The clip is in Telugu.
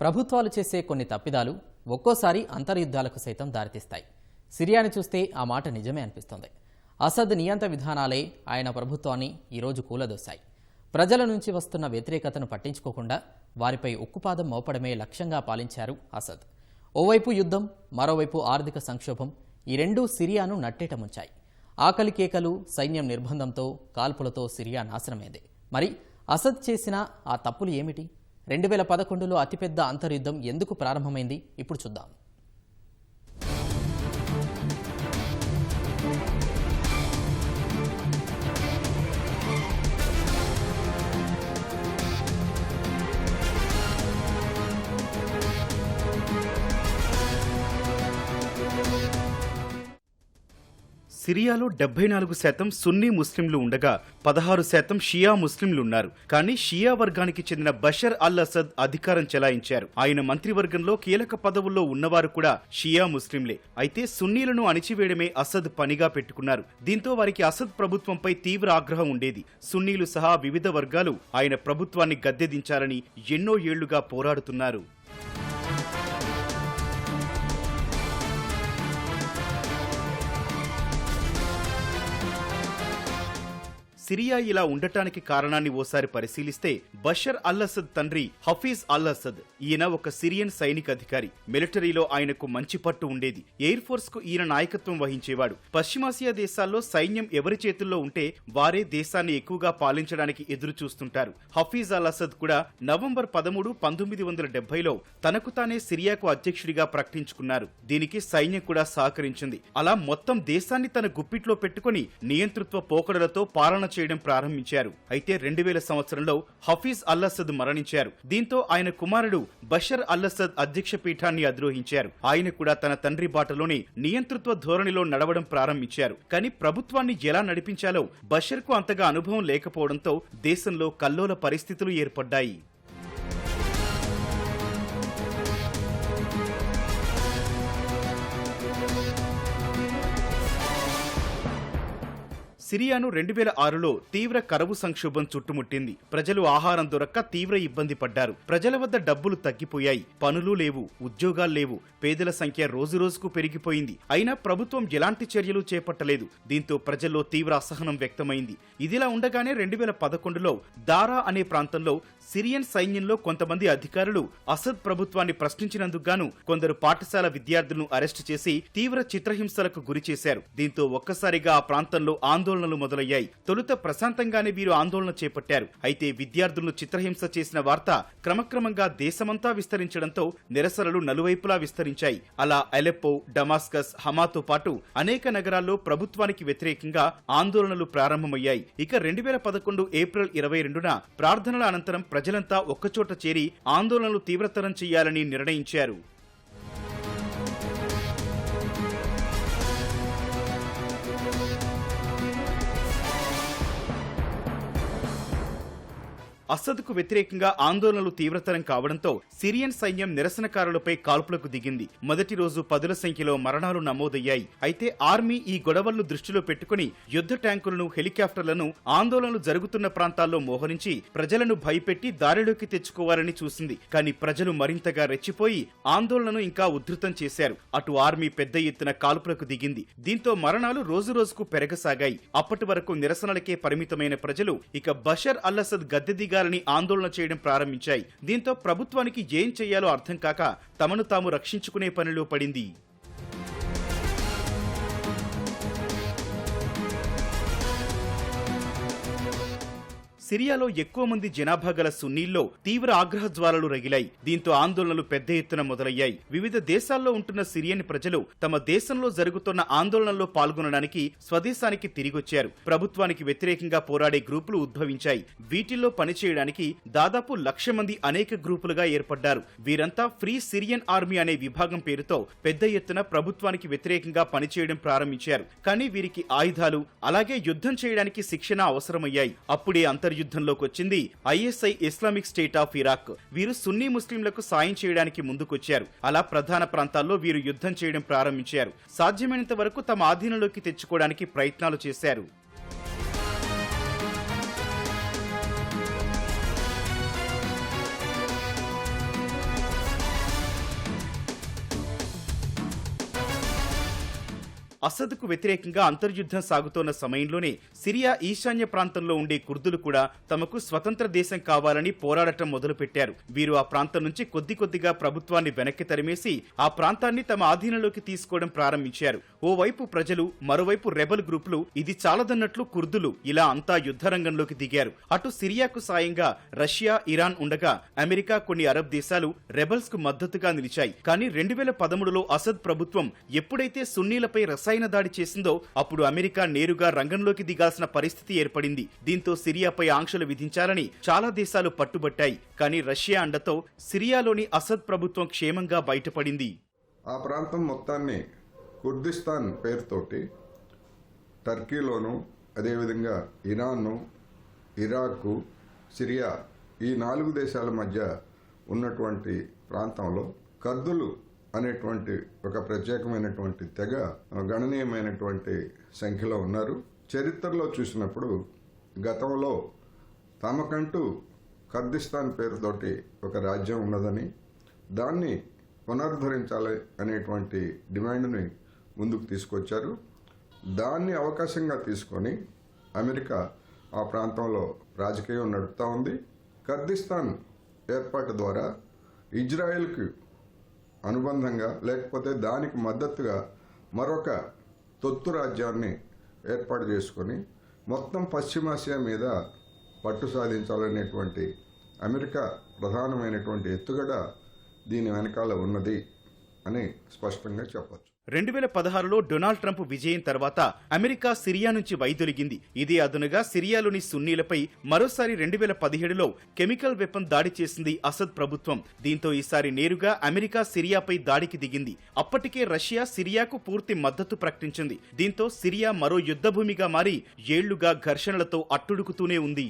ప్రభుత్వాలు చేసే కొన్ని తప్పిదాలు ఒక్కోసారి అంతర్యుద్ధాలకు సైతం దారితీస్తాయి. సిరియాని చూస్తే ఆ మాట నిజమే అనిపిస్తుంది. అసద్ నియంత విధానాలే ఆయన ప్రభుత్వాన్ని ఈరోజు కూలదోశాయి. ప్రజల నుంచి వస్తున్న వ్యతిరేకతను పట్టించుకోకుండా వారిపై ఉక్కుపాదం మోపడమే లక్ష్యంగా పాలించారు అసద్. ఓవైపు యుద్ధం మరోవైపు ఆర్థిక సంక్షోభం ఈ రెండూ సిరియాను నట్టేటముంచాయి ఆకలి కేకలు సైన్యం నిర్బంధంతో కాల్పులతో సిరియా నాశనమైంది. మరి అసద్ చేసిన ఆ తప్పులు ఏమిటి? రెండు వేల పదకొండులో అతిపెద్ద అంతర్యుద్ధం ఎందుకు ప్రారంభమైంది? ఇప్పుడు చూద్దాం. సిరియాలో డెబ్బై నాలుగు శాతం సున్నీ ముస్లింలు ఉండగా పదహారు శాతం షియా ముస్లింలు ఉన్నారు కానీ షియా వర్గానికి చెందిన బషర్ అల్ అసద్ అధికారం చెలాయించారు. ఆయన మంత్రివర్గంలో కీలక పదవుల్లో ఉన్నవారు కూడా షియా ముస్లింలే. అయితే సున్నీలను అణిచివేయడమే అసద్ పనిగా పెట్టుకున్నారు. దీంతో వారికి అసద్ ప్రభుత్వంపై తీవ్ర ఆగ్రహం ఉండేది. సున్నీలు సహా వివిధ వర్గాలు ఆయన ప్రభుత్వాన్ని గద్దెదించాలని ఎన్నో ఏళ్ళుగా పోరాడుతున్నారు. సిరియా ఇలా ఉండటానికి కారణాన్ని ఓసారి పరిశీలిస్తే బషర్ అల్ అసద్ తండ్రి హఫీజ్ అల్ అసద్ ఈయన ఒక సిరియన్ సైనిక అధికారి. మిలిటరీలో ఆయనకు మంచి పట్టు ఉండేది. ఎయిర్ ఫోర్స్కు ఈయన నాయకత్వం వహించేవాడు. పశ్చిమాసియా దేశాల్లో సైన్యం ఎవరి చేతుల్లో ఉంటే వారే దేశాన్ని ఎక్కువగా పాలించడానికి ఎదురు చూస్తుంటారు హఫీజ్ అల్ అసద్ కూడా నవంబర్ పదమూడు పంతొమ్మిది వందల డెబ్బైలో తనకు తానే సిరియాకు అధ్యక్షుడిగా ప్రకటించుకున్నారు. దీనికి సైన్యం కూడా సహకరించింది. అలా మొత్తం దేశాన్ని తన గుప్పిట్లో పెట్టుకుని నియంతృత్వ పోకడలతో పాలన చేయడం ప్రారంభించారు. అయితే రెండు వేల సంవత్సరంలో హఫీజ్ అల్లసద్ మరణించారు. దీంతో ఆయన కుమారుడు బషర్ అల్లసద్ అధ్యక్ష పీఠాన్ని అధిరోహించారు. ఆయన కూడా తన తండ్రి బాటలోనే నియంతృత్వ ధోరణిలో నడవడం ప్రారంభించారు. కానీ ప్రభుత్వాన్ని ఎలా నడిపించాలో బషర్కు అంతగా అనుభవం లేకపోవడంతో దేశంలో కల్లోల పరిస్థితులు ఏర్పడ్డాయి. సిరియాను రెండు వేల ఆరులో తీవ్ర కరువు సంక్షోభం చుట్టుముట్టింది. ప్రజలు ఆహారం దొరక్క తీవ్ర ఇబ్బంది పడ్డారు. ప్రజల వద్ద డబ్బులు తగ్గిపోయాయి. పనులు లేవు ఉద్యోగాలు లేవు. పేదల సంఖ్య రోజురోజుకు పెరిగిపోయింది. అయినా ప్రభుత్వం ఎలాంటి చర్యలు చేపట్టలేదు. దీంతో ప్రజల్లో తీవ్ర అసహనం వ్యక్తమైంది. ఇదిలా ఉండగానే రెండు వేల పదకొండులో దారా అనే ప్రాంతంలో సిరియన్ సైన్యంలో కొంతమంది అధికారులు అసద్ ప్రభుత్వాన్ని ప్రశ్నించినందుకు గాను కొందరు పాఠశాల విద్యార్థులను అరెస్టు చేసి తీవ్ర చిత్రహింసలకు గురి చేశారు. దీంతో ఒక్కసారిగా ఆ ప్రాంతంలో ఆందోళన ఆందోళనలు మొదలయ్యాయి. తొలుత ప్రశాంతంగానే వీరు ఆందోళన చేపట్టారు. అయితే విద్యార్థులను చిత్రహింస చేసిన వార్త క్రమక్రమంగా దేశమంతా విస్తరించడంతో నిరసనలు నలువైపులా విస్తరించాయి. అలా అలెప్పో డమాస్కస్ హమాతో పాటు అనేక నగరాల్లో ప్రభుత్వానికి వ్యతిరేకంగా ఆందోళనలు ప్రారంభమయ్యాయి. ఇక రెండు వేల పదకొండు ఏప్రిల్ ఇరవై రెండున ప్రార్థనల అనంతరం ప్రజలంతా ఒక్కచోట చేరి ఆందోళనలు తీవ్రతరం చేయాలని నిర్ణయించారు. అసద్కు వ్యతిరేకంగా ఆందోళనలు తీవ్రతరం కావడంతో సిరియన్ సైన్యం నిరసనకారులపై కాల్పులకు దిగింది. మొదటి రోజు పదుల సంఖ్యలో మరణాలు నమోదయ్యాయి. అయితే ఆర్మీ ఈ గొడవలను దృష్టిలో పెట్టుకుని యుద్ధ ట్యాంకులను హెలికాప్టర్లను ఆందోళనలు జరుగుతున్న ప్రాంతాల్లో మోహరించి ప్రజలను భయపెట్టి దారిలోకి తెచ్చుకోవాలని చూసింది. కానీ ప్రజలు మరింతగా రెచ్చిపోయి ఆందోళనను ఇంకా ఉధృతం చేశారు. అటు ఆర్మీ పెద్ద ఎత్తున కాల్పులకు దిగింది. దీంతో మరణాలు రోజు రోజుకు పెరగసాగాయి. అప్పటి వరకు నిరసనలకే పరిమితమైన ప్రజలు ఇక బషర్ అల్లసద్ గద్దె వర్గాలని ఆందోళన చేయడం ప్రారంభించాయి. దీంతో ప్రభుత్వానికి ఏం చేయాలో అర్థం కాక తమను తాము రక్షించుకునే పనిలో పడింది. సిరియాలో ఎక్కువ మంది జనాభా గల సున్నీల్లో తీవ్ర ఆగ్రహ జ్వాలలు రగిలాయి. దీంతో ఆందోళనలు పెద్ద ఎత్తున మొదలయ్యాయి. వివిధ దేశాల్లో ఉంటున్న సిరియన్ ప్రజలు తమ దేశంలో జరుగుతున్న ఆందోళనల్లో పాల్గొనడానికి స్వదేశానికి తిరిగొచ్చారు. ప్రభుత్వానికి వ్యతిరేకంగా పోరాడే గ్రూపులు ఉద్భవించాయి. వీటిల్లో పనిచేయడానికి దాదాపు లక్ష మంది అనేక గ్రూపులుగా ఏర్పడ్డారు. వీరంతా ఫ్రీ సిరియన్ ఆర్మీ అనే విభాగం పేరుతో పెద్ద ఎత్తున ప్రభుత్వానికి వ్యతిరేకంగా పనిచేయడం ప్రారంభించారు. కానీ వీరికి ఆయుధాలు అలాగే యుద్ధం చేయడానికి శిక్షణ అవసరమయ్యాయి. అప్పుడే అంతర్యుద్ధంలోకి వచ్చింది. ISI Islamic State of Iraq. వీరు సున్నీ ముస్లింలకు సాయం చేయడానికి ముందుకొచ్చారు. అలా ప్రధాన ప్రాంతాల్లో వీరు యుద్ధం చేయడం ప్రారంభించారు. సాధ్యమైనంత వరకు తమ ఆధీనంలోకి తెచ్చుకోవడానికి ప్రయత్నాలు చేశారు. అసద్కు వ్యతిరేకంగా అంతర్యుద్ధం సాగుతోన్న సమయంలోనే సిరియా ఈశాన్య ప్రాంతంలో ఉండే కుర్దులు కూడా తమకు స్వతంత్ర దేశం కావాలని పోరాడటం మొదలుపెట్టారు. వీరు ఆ ప్రాంతం నుంచి కొద్ది కొద్దిగా ప్రభుత్వాన్ని వెనక్కి తరిమేసి ఆ ప్రాంతాన్ని తమ ఆధీనంలోకి తీసుకోవడం ప్రారంభించారు. ఓవైపు ప్రజలు మరోవైపు రెబల్ గ్రూపులు ఇది చాలదన్నట్లు కుర్దులు ఇలా అంతా యుద్ధ రంగంలోకి దిగారు. అటు సిరియాకు సాయంగా రష్యా ఇరాన్ ఉండగా అమెరికా కొన్ని అరబ్ దేశాలు రెబల్స్కు మద్దతుగా నిలిచాయి. కానీ రెండు వేల పదమూడులో అసద్ ప్రభుత్వం ఎప్పుడైతే సున్నీలపై రసాయన దాడి చేసిందో అప్పుడు అమెరికా నేరుగా రంగంలోకి దిగాల్సిన పరిస్థితి ఏర్పడింది. దీంతో సిరియాపై ఆంక్షలు విధించాలని చాలా దేశాలు పట్టుబట్టాయి. కానీ రష్యా అండతో సిరియాలోని అసద్ ప్రభుత్వం క్షేమంగా బయటపడింది. ఆ ప్రాంతం మొత్తాన్ని కుర్దిస్తాన్ పేరుతోటి టర్కీలోను అదేవిధంగా ఇరాన్ను ఇరాకు సిరియా ఈ నాలుగు దేశాల మధ్య ఉన్నటువంటి ప్రాంతంలో కర్దులు అనేటువంటి ఒక ప్రత్యేకమైనటువంటి తెగ గణనీయమైనటువంటి సంఖ్యలో ఉన్నారు. చరిత్రలో చూసినప్పుడు గతంలో తమకంటూ కర్దిస్తాన్ పేరుతోటి ఒక రాజ్యం ఉన్నదని దాన్ని పునరుద్ధరించాలి అనేటువంటి డిమాండ్ని ముందుకు తీసుకొచ్చారు. దాన్ని అవకాశంగా తీసుకొని అమెరికా ఆ ప్రాంతంలో రాజకీయం నడుపుతూ ఉంది. కర్దిస్తాన్ ఏర్పాటు ద్వారా ఇజ్రాయెల్కి అనుబంధంగా లేకపోతే దానికి మద్దతుగా మరొక తొత్తు రాజ్యాన్ని ఏర్పాటు చేసుకొని మొత్తం పశ్చిమాసియా మీద పట్టు సాధించాలనేటువంటి అమెరికా ప్రధానమైనటువంటి ఎత్తుగడ దీని వెనకాల ఉన్నది అని స్పష్టంగా చెప్పొచ్చు. రెండు వేల పదహారులో డొనాల్డ్ ట్రంప్ విజయం తర్వాత అమెరికా సిరియా నుంచి వైదొలిగింది. ఇదే అదునుగా సిరియాలోని సున్నీలపై మరోసారి రెండు వేల పదిహేడులో కెమికల్ వెపన్ దాడి చేసింది అసద్ ప్రభుత్వం. దీంతో ఈసారి నేరుగా అమెరికా సిరియాపై దాడికి దిగింది. అప్పటికే రష్యా సిరియాకు పూర్తి మద్దతు ప్రకటించింది. దీంతో సిరియా మరో యుద్ధభూమిగా మారి ఏళ్ళుగా ఘర్షణలతో అట్టుడుకుతూనే ఉంది.